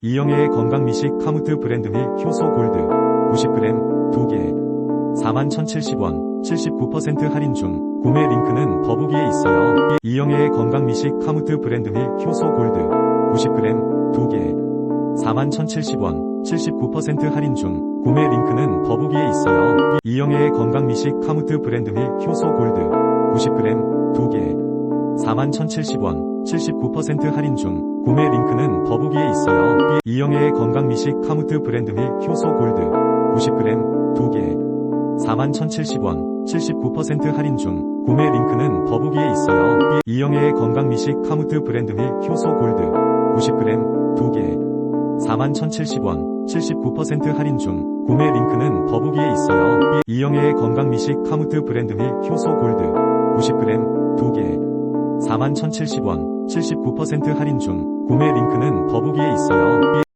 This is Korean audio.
이영애의 건강 미식 카무트 브랜드 밀 효소 골드 90g 2개 41,070원 79% 할인 중 구매 링크는 더보기에 있어요. 이영애의 건강 미식 카무트 브랜드 밀 효소 골드 90g 2개 41,070원 79% 할인 중 구매 링크는 더보기에 있어요. 이영애의 건강 미식 카무트 브랜드 밀 효소 골드 90g 2개 41,070원 79% 할인 중 구매 링크는 이영애의 건강 미식 카무트 브랜드 밀 효소 골드 90g 2개 41,070원 79% 할인 중 구매 링크는 더보기에 있어요. 이영애의 건강 미식 카무트 브랜드 밀 효소 골드 90g 2개 41,070원 79% 할인 중 구매 링크는 더보기에 있어요. 이영애의 건강 미식 카무트 브랜드 밀 효소 골드 90g 2개 41,070원 79% 할인 중 구매 링크는 더보기에 있어요.